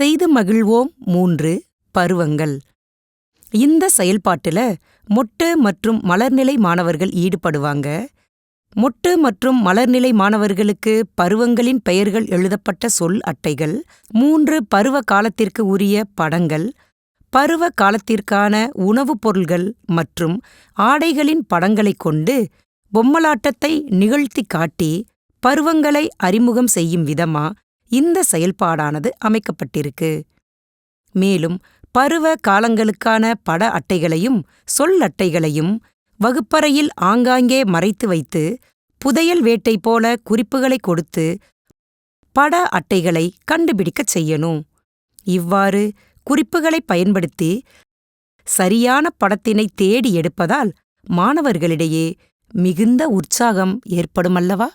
செய்து மகிழ்வோம் மூன்று பருவங்கள். இந்த செயல்பாட்டுல மொட்டு மற்றும் மலர்நிலை மாணவர்கள் ஈடுபடுவாங்க. மொட்டு மற்றும் மலர்நிலை மாணவர்களுக்கு பருவங்களின் பெயர்கள் எழுதப்பட்ட சொல் அட்டைகள். மூன்று பருவ காலத்திற்கு உரிய படங்கள். பருவ காலத்திற்கான உணவுப் பொருள்கள் மற்றும் ஆடைகளின் படங்களைக் கொண்டு பொம்மலாட்டத்தை நிகழ்த்தி காட்டி பருவங்களை அறிமுகம் செய்யும் விதமா இந்த செயல்பாடானது அமைக்கப்பட்டிருக்கு. மேலும் பருவ காலங்களுக்கான பட அட்டைகளையும் சொல் அட்டைகளையும் வகுப்பறையில் ஆங்காங்கே மறைத்து வைத்து புதையல் வேட்டை போல குறிப்புகளை கொடுத்து பட அட்டைகளை கண்டுபிடிக்கச் செய்யணும். இவ்வாறு குறிப்புகளை பயன்படுத்தி சரியான படத்தினை தேடி எடுப்பதால் மாணவர்களிடையே மிகுந்த உற்சாகம் ஏற்படுமல்லவா?